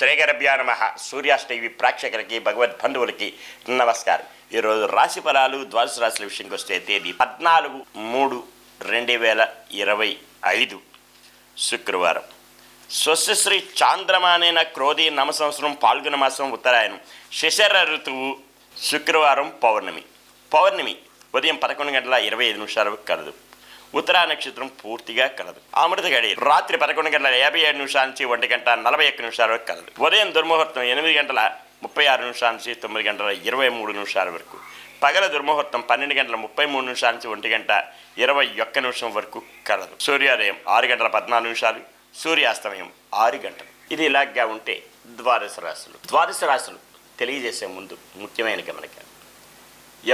శ్రీగరభ్యా నమ. సూర్యాస్ టీవీ ప్రేక్షకులకి భగవద్ బంధువులకి నమస్కారం. ఈరోజు రాశి ఫలాలు ద్వాదశ రాశుల విషయంకి వస్తే తేదీ పద్నాలుగు మూడు రెండు వేల ఇరవై ఐదు శుక్రవారం. స్వస్యశ్రీ చాంద్రమానైన క్రోధి నమ సంవత్సరం పాల్గొన మాసం ఉత్తరాయణం. శిశర ఋతువు శుక్రవారం పౌర్ణమి. పౌర్ణమి ఉదయం పదకొండు గంటల ఇరవై ఐదు నిమిషాలకు కలదు. ఉత్తరా నక్షత్రం పూర్తిగా కలదు. అమృత గడి రాత్రి పదకొండు గంటల యాభై ఏడు నిమిషాల నుంచి ఒంటి గంట నలభై ఒక్క నిమిషాల వరకు కలదు. ఉదయం దుర్ముహూర్తం ఎనిమిది గంటల ముప్పై ఆరు నిమిషాల నుంచి తొమ్మిది గంటల ఇరవై మూడు నిమిషాల వరకు. పగల దుర్ముహూర్తం పన్నెండు గంటల ముప్పై మూడు నిమిషాల నుంచి ఒంటి గంట ఇరవై ఒక్క నిమిషం వరకు కలదు. సూర్యోదయం ఆరు గంటల పద్నాలుగు నిమిషాలు సూర్యాస్తమయం ఆరు గంటలు. ఇది ఇలాగా ఉంటే ద్వాదశ రాశులు. ద్వాదశ రాశులు తెలియజేసే ముందు ముఖ్యమైన గమనిక.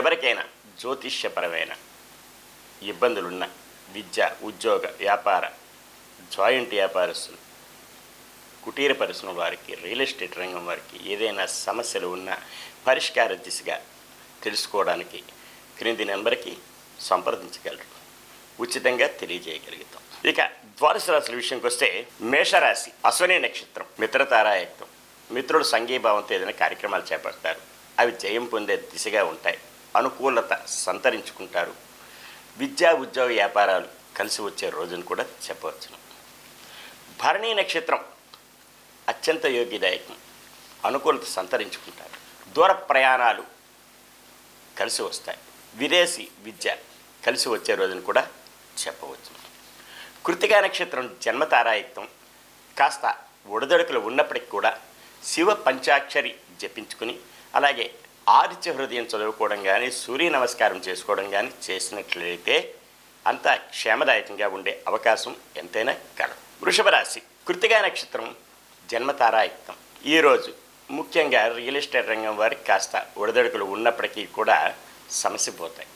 ఎవరికైనా జ్యోతిష్యపరమైన ఇబ్బందులున్నా విద్య ఉద్యోగ వ్యాపార జాయింట్ వ్యాపారస్తులు కుటీర పరిశ్రమ వారికి రియల్ ఎస్టేట్ రంగం వారికి ఏదైనా సమస్యలు ఉన్నా పరిష్కార దిశగా తెలుసుకోవడానికి క్రింది నెంబర్కి సంప్రదించగలరు. ఉచితంగా తెలియజేయగలుగుతాం. ఇక ద్వాదశ రాశుల విషయంకి వస్తే మేషరాశి అశ్వని నక్షత్రం మిత్రతారాయక్తం మిత్రుడు సంఘీభావంతో ఏదైనా కార్యక్రమాలు చేపడతారు. అవి జయం పొందే దిశగా ఉంటాయి. అనుకూలత సంతరించుకుంటారు. విద్యా ఉద్యోగ వ్యాపారాలు కలిసి వచ్చే రోజును కూడా చెప్పవచ్చును. భరణీ నక్షత్రం అత్యంత యోగ్యదాయకం. అనుకూలత సంతరించుకుంటారు. దూర ప్రయాణాలు కలిసి వస్తాయి. విదేశీ విద్య కలిసి వచ్చే రోజును కూడా చెప్పవచ్చు కృతికా నక్షత్రం జన్మతారాయుక్తం కాస్త ఒడిదొడుకులు ఉన్నప్పటికీ కూడా శివ పంచాక్షరి జపించుకుని అలాగే ఆదిత్య హృదయం చదువుకోవడం కానీ సూర్య నమస్కారం చేసుకోవడం కానీ చేసినట్లయితే అంత క్షేమదాయకంగా ఉండే అవకాశం ఎంతైనా కలదు. వృషభ రాశి కృతిగా నక్షత్రం జన్మతారాయుక్తం. ఈరోజు ముఖ్యంగా రియల్ ఎస్టేట్ రంగం వారికి కాస్త ఒడిదొడుకులు ఉన్నప్పటికీ కూడా సమస్య పోతాయి.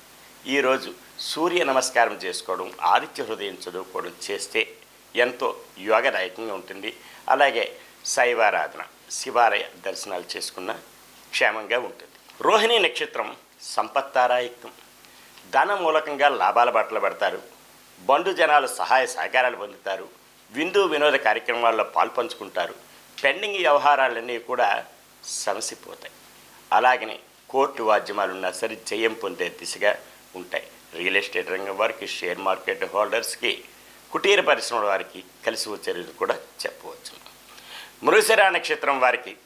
ఈరోజు సూర్య నమస్కారం చేసుకోవడం ఆదిత్య హృదయం చదువుకోవడం చేస్తే ఎంతో యోగదాయకంగా ఉంటుంది. అలాగే శైవారాధన శివాలయ దర్శనాలు చేసుకున్న క్షేమంగా ఉంటుంది. రోహిణి నక్షత్రం సంపత్తారాయుక్తం. ధన మూలకంగా లాభాల బట్టలు పడతారు. బంధు జనాలు సహాయ సహకారాలు పొందుతారు. విందు వినోద కార్యక్రమాల్లో పాల్పంచుకుంటారు. పెండింగ్ వ్యవహారాలన్నీ కూడా సమసిపోతాయి. అలాగనే కోర్టు వాద్యమాలు ఉన్నా సరే జయం పొందే దిశగా ఉంటాయి. రియల్ ఎస్టేట్ రంగం వారికి షేర్ మార్కెట్ హోల్డర్స్కి కుటీర పరిశ్రమల వారికి కలిసి వచ్చేది కూడా చెప్పవచ్చు. మృగశిరా నక్షత్రం వారికి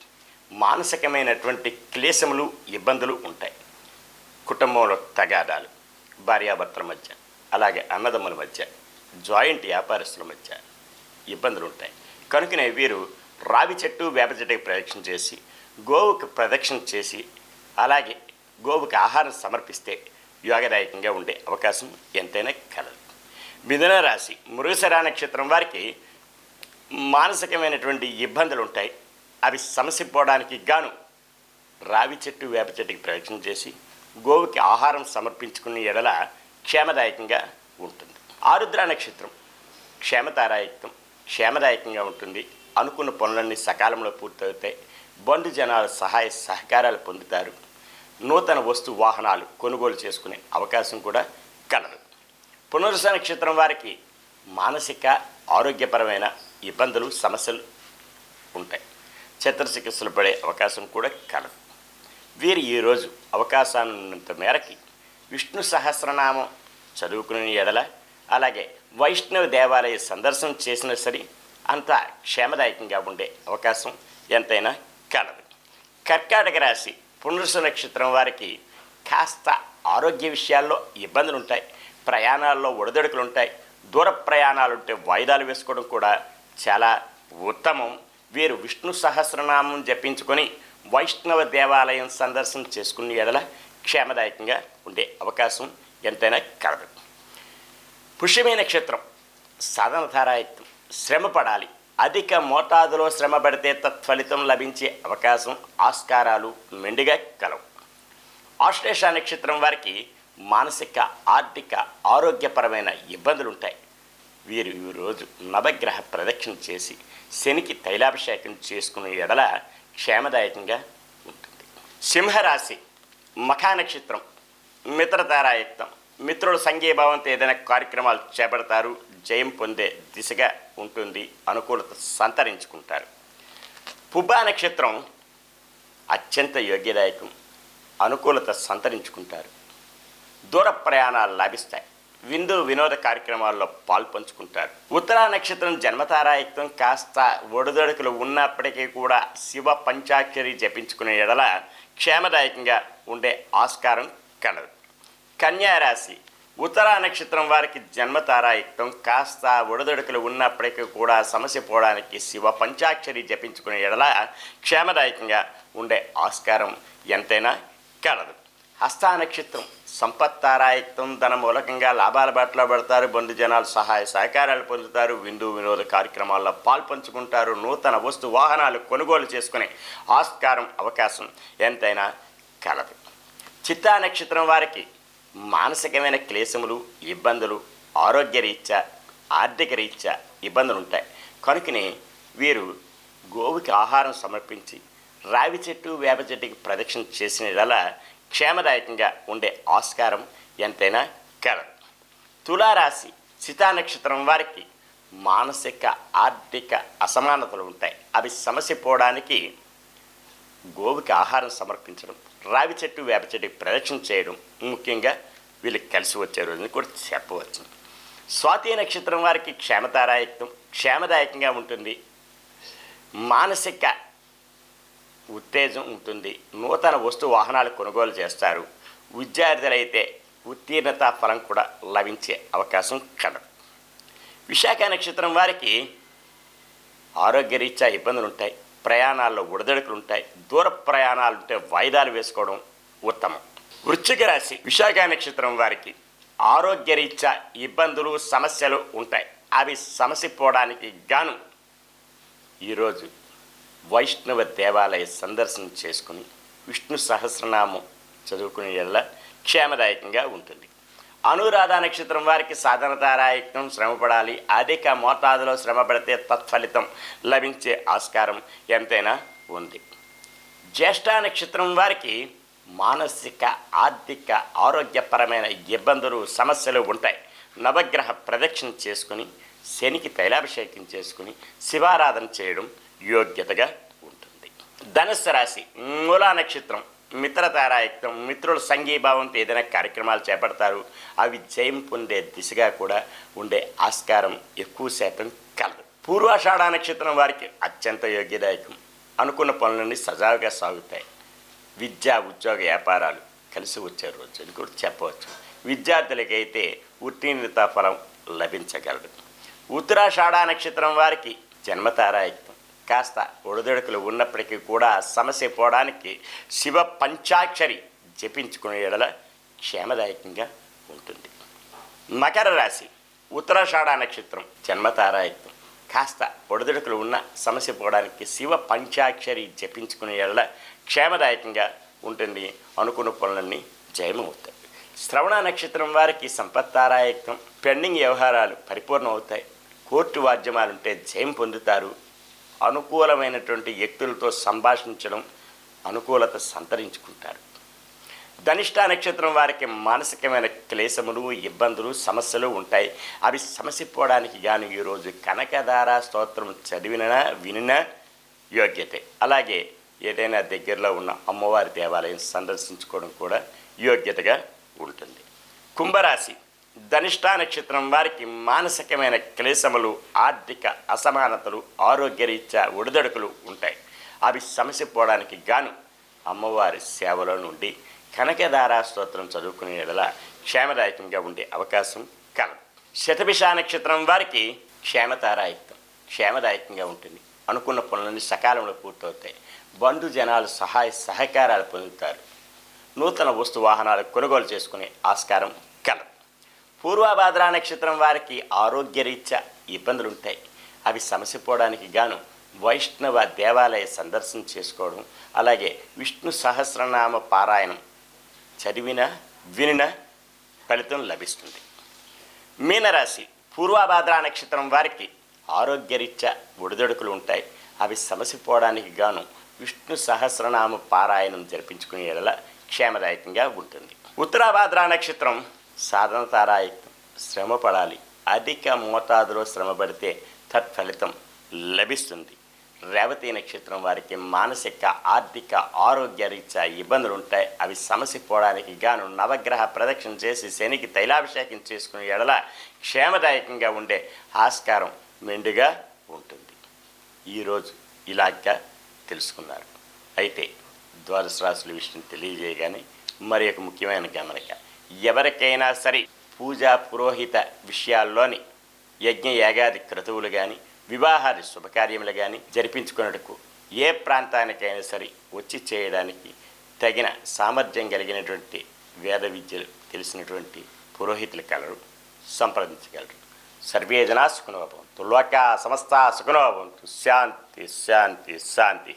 మానసికమైనటువంటి క్లేశములు ఇబ్బందులు ఉంటాయి. కుటుంబంలో తగాదాలు భార్యాభర్తల మధ్య అలాగే అన్నదమ్ముల మధ్య జాయింట్ వ్యాపారస్తుల మధ్య ఇబ్బందులు ఉంటాయి. కనుకనే వీరు రావి చెట్టు వేప చెట్టుకి ప్రదక్షిణ చేసి గోవుకు ప్రదక్షిణ చేసి అలాగే గోవుకి ఆహారం సమర్పిస్తే యోగదాయకంగా ఉండే అవకాశం ఎంతైనా కలదు. మిథున రాశి మృగశరా నక్షత్రం వారికి మానసికమైనటువంటి ఇబ్బందులు ఉంటాయి. అవి సమసిపోవడానికి గాను రావి చెట్టు వేప చెట్టుకి ప్రయత్నం చేసి గోవుకి ఆహారం సమర్పించుకునే ఎడల క్షేమదాయకంగా ఉంటుంది. ఆరుద్ర నక్షత్రం క్షేమతారాయకం క్షేమదాయకంగా ఉంటుంది. అనుకున్న పనులన్నీ సకాలంలో పూర్తవుతాయి. బంధు జనాల సహాయ సహకారాలు పొందుతారు. నూతన వస్తు వాహనాలు కొనుగోలు చేసుకునే అవకాశం కూడా కలదు. పునరుస నక్షత్రం వారికి మానసిక ఆరోగ్యపరమైన ఇబ్బందులు సమస్యలు ఉంటాయి. చిత్రచికిత్సలు పడే అవకాశం కూడా కలదు. వీరు ఈరోజు అవకాశాన్నంత మేరకి విష్ణు సహస్రనామం చదువుకునే ఎడల అలాగే వైష్ణవ దేవాలయ సందర్శనం చేసినా సరే అంత క్షేమదాయకంగా ఉండే అవకాశం ఎంతైనా కలదు. కర్కాటక రాశి పునరుస నక్షత్రం వారికి కాస్త ఆరోగ్య విషయాల్లో ఇబ్బందులు ఉంటాయి ప్రయాణాల్లో ఒడిదొడుకులు ఉంటాయి దూర ప్రయాణాలు ఉంటే వాయిదాలు వేసుకోవడం కూడా చాలా ఉత్తమం. వీరు విష్ణు సహస్రనామం జపించుకొని వైష్ణవ దేవాలయం సందర్శన చేసుకునే ఎడల క్షేమదాయకంగా ఉండే అవకాశం ఎంతైనా కలదు. పుష్యమే నక్షత్రం సాధనధారాయుక్తం శ్రమ పడాలి అధిక మోతాదులో శ్రమ పడితే తత్ఫలితం లభించే అవకాశం ఆస్కారాలు మెండుగా కలవు. ఆశ్లేష నక్షత్రం వారికి మానసిక ఆర్థిక ఆరోగ్యపరమైన ఇబ్బందులు ఉంటాయి వీరు ఈరోజు నవగ్రహ ప్రదక్షిణ చేసి శనికి తైలాభిషేకం చేసుకునే ఎడల క్షేమదాయకంగా ఉంటుంది. సింహరాశి మఖా నక్షత్రం మిత్రతారాయుక్తం మిత్రుల సంఘీభావంతో ఏదైనా కార్యక్రమాలు చేపడతారు జయం పొందే దిశగా ఉంటుంది అనుకూలత సంతరించుకుంటారు. పుబ్బా నక్షత్రం అత్యంత యోగ్యదాయకం అనుకూలత సంతరించుకుంటారు. దూర ప్రయాణాలు లభిస్తాయి. విందు వినోద కార్యక్రమాల్లో పాల్పంచుకుంటారు. ఉత్తరా నక్షత్రం జన్మతారాయుక్తం కాస్త ఒడిదొడుకులు ఉన్నప్పటికీ కూడా శివ పంచాక్షరి జపించుకునే ఎడల క్షేమదాయకంగా ఉండే ఆస్కారం కలదు. కన్యారాశి ఉత్తరా నక్షత్రం వారికి జన్మతారాయుక్తం కాస్త ఒడిదొడుకులు ఉన్నప్పటికీ కూడా సమస్య పోవడానికి శివ పంచాక్షరి జపించుకునే ఎడల క్షేమదాయకంగా ఉండే ఆస్కారం ఎంతైనా కలదు. హస్తానక్షత్రం నక్షత్రం సంపత్తారాయుక్తం ధన మూలకంగా లాభాల బాటలో పడతారు బంధు జనాలు సహాయ సహకారాలు పొందుతారు విందు వినోద కార్యక్రమాల్లో పాల్పంచుకుంటారు నూతన వస్తు వాహనాలు కొనుగోలు చేసుకునే ఆస్కారం అవకాశం ఎంతైనా కలదు. చిత్తా నక్షత్రం వారికి మానసికమైన క్లేశములు ఇబ్బందులు ఆరోగ్య రీత్యా ఆర్థిక రీత్యా ఇబ్బందులు ఉంటాయి కనుకనే వీరు గోవుకి ఆహారం సమర్పించి రావి చెట్టు వేప చెట్టుకి ప్రదక్షిణ చేసిన క్షేమదాయకంగా ఉండే ఆస్కారం ఎంతైనా కలదు. తులారాశి చితా నక్షత్రం వారికి మానసిక ఆర్థిక అసమానతలు ఉంటాయి. అవి సమస్య పోవడానికి గోవుకి ఆహారం సమర్పించడం రావి చెట్టు వేప చెట్టుకి ప్రదక్షిణ చేయడం ముఖ్యంగా వీళ్ళకి కలిసి వచ్చే రోజుని కూడా చెప్పవచ్చు. స్వాతి నక్షత్రం వారికి క్షేమతారాయకం క్షేమదాయకంగా ఉంటుంది. మానసిక ఉత్తేజం ఉంటుంది. నూతన వస్తు వాహనాలు కొనుగోలు చేస్తారు. విద్యార్థులైతే ఉత్తీర్ణత ఫలం కూడా లభించే అవకాశం కలదు. విశాఖ నక్షత్రం వారికి ఆరోగ్యరీత్యా ఇబ్బందులు ఉంటాయి ప్రయాణాల్లో ఉడదడుకులు ఉంటాయి దూర ప్రయాణాలు ఉంటే వాయిదాలు వేసుకోవడం ఉత్తమం. వృశ్చిక రాశి విశాఖ నక్షత్రం వారికి ఆరోగ్యరీత్యా ఇబ్బందులు సమస్యలు ఉంటాయి. అవి సమసిపోవడానికి గాను ఈరోజు వైష్ణవ దేవాలయ సందర్శనం చేసుకుని విష్ణు సహస్రనామం చదువుకునే ఎల్ల క్షేమదాయకంగా ఉంటుంది. అనురాధ నక్షత్రం వారికి సాధనతారాయకం శ్రమపడాలి. అధిక మోతాదులో శ్రమ పడితే తత్ఫలితం లభించే ఆస్కారం ఎంతైనా ఉంది. జ్యేష్ఠ నక్షత్రం వారికి మానసిక ఆర్థిక ఆరోగ్యపరమైన ఇబ్బందులు సమస్యలు ఉంటాయి. నవగ్రహ ప్రదక్షిణ చేసుకుని శనికి తైలాభిషేకం చేసుకుని శివారాధన చేయడం యోగ్యతగా ఉంటుంది. ధనుస్సు రాశి మూలా నక్షత్రం మిత్రతారాయుక్తం మిత్రుల సంఘీభావంతో ఏదైనా కార్యక్రమాలు చేపడతారు. అవి జయం పొందే దిశగా కూడా ఉండే ఆస్కారం ఎక్కువ శాతం కలదు. పూర్వాషాఢ నక్షత్రం వారికి అత్యంత యోగ్యదాయకం. అనుకున్న పనులన్నీ సజావుగా సాగుతాయి. విద్యా ఉద్యోగ వ్యాపారాలు కలిసి వచ్చే రోజు అని కూడా చెప్పవచ్చు. విద్యార్థులకైతే ఉత్తీర్ణత ఫలం లభించగలదు. ఉత్తరాషాఢ నక్షత్రం వారికి జన్మతారాయుక్తం కాస్త ఒడిదొడుకులు ఉన్నప్పటికీ కూడా సమస్య పోవడానికి శివ పంచాక్షరి జపించుకునే ఎడల క్షేమదాయకంగా ఉంటుంది. మకర రాశి ఉత్తరాషాఢ నక్షత్రం జన్మతారాయత్వం. కాస్త ఒడిదొడుకులు ఉన్న సమస్య పోవడానికి శివ పంచాక్షరి జపించుకునే ఎడల క్షేమదాయకంగా ఉంటుంది అనుకున్న పనులన్నీ జయమవుతాయి. శ్రవణ నక్షత్రం వారికి సంపత్తారాయత్వం పెండింగ్ వ్యవహారాలు పరిపూర్ణమవుతాయి. కోర్టు వాద్యమాలుంటే జయం పొందుతారు. అనుకూలమైనటువంటి వ్యక్తులతో సంభాషించడం అనుకూలత సంతరించుకుంటారు. ధనిష్ట నక్షత్రం వారికి మానసికమైన క్లేశములు ఇబ్బందులు సమస్యలు ఉంటాయి. అవి సమసిపోవడానికి గాను ఈరోజు కనకధార స్తోత్రం చదివిన వినిన యోగ్యతే. అలాగే ఏదైనా దగ్గరలో ఉన్న అమ్మవారి దేవాలయం సందర్శించుకోవడం కూడా యోగ్యతగా ఉంటుంది. కుంభరాశి ధనిష్ట నక్షత్రం వారికి మానసికమైన క్లేశములు ఆర్థిక అసమానతలు ఆరోగ్యరీత్యా ఒడిదడుకులు ఉంటాయి. అవి సమస్య పోవడానికి గాను అమ్మవారి సేవలో నుండి కనకదారా స్తోత్రం చదువుకునే ఎడల క్షేమదాయకంగా ఉండే అవకాశం కలదు. శతభిష నక్షత్రం వారికి క్షేమతారాయుక్తం క్షేమదాయకంగా ఉంటుంది. అనుకున్న పనులన్నీ సకాలంలో పూర్తవుతాయి. బంధు జనాలు సహాయ సహకారాలు పొందుతారు. నూతన వస్తు వాహనాలు కొనుగోలు చేసుకునే ఆస్కారం కలదు. పూర్వభాద్రా నక్షత్రం వారికి ఆరోగ్యరీత్యా ఇబ్బందులు ఉంటాయి అవి సమసిపోవడానికి గాను వైష్ణవ దేవాలయ సందర్శనం చేసుకోవడం అలాగే విష్ణు సహస్రనామ పారాయణం చదివిన వినిన ఫలితం లభిస్తుంది. మీనరాశి పూర్వభాద్రా నక్షత్రం వారికి ఆరోగ్యరీత్యా ఒడిదొడుకులు ఉంటాయి అవి సమసిపోవడానికి గాను విష్ణు సహస్రనామ పారాయణం జరిపించుకునే క్షేమదాయకంగా ఉంటుంది. ఉత్తరాభాద్రా నక్షత్రం సాధన తారాయుక్తం శ్రమ పడాలి అధిక మోతాదులో శ్రమ పడితే తత్ఫలితం లభిస్తుంది. రేవతి నక్షత్రం వారికి మానసిక ఆర్థిక ఆరోగ్య రీత్యా ఇబ్బందులు ఉంటాయి అవి సమస్య పోవడానికి గాను నవగ్రహ ప్రదక్షిణ చేసి శనికి తైలాభిషేకం చేసుకునే ఎడల క్షేమదాయకంగా ఉండే ఆస్కారం మెండుగా ఉంటుంది. ఈరోజు ఇలాగా తెలుసుకున్నారు. అయితే ద్వాదశ రాశుల విషయం తెలియజేయగానే మరి ఒక ముఖ్యమైన గమనిక. ఎవరికైనా సరే పూజా పురోహిత విషయాల్లోని యజ్ఞ యాగాది క్రతువులు కానీ వివాహాది శుభకార్యములు కానీ జరిపించుకున్నట్టుకు ఏ ప్రాంతానికైనా సరే వచ్చి చేయడానికి తగిన సామర్థ్యం కలిగినటువంటి వేద విద్యలు తెలిసినటువంటి పురోహితులు కలరు సంప్రదించగలరు. సర్వే జనా సుఖనోభవంతు లోక సమస్త సుఖనోభవంతు శాంతి శాంతి శాంతి.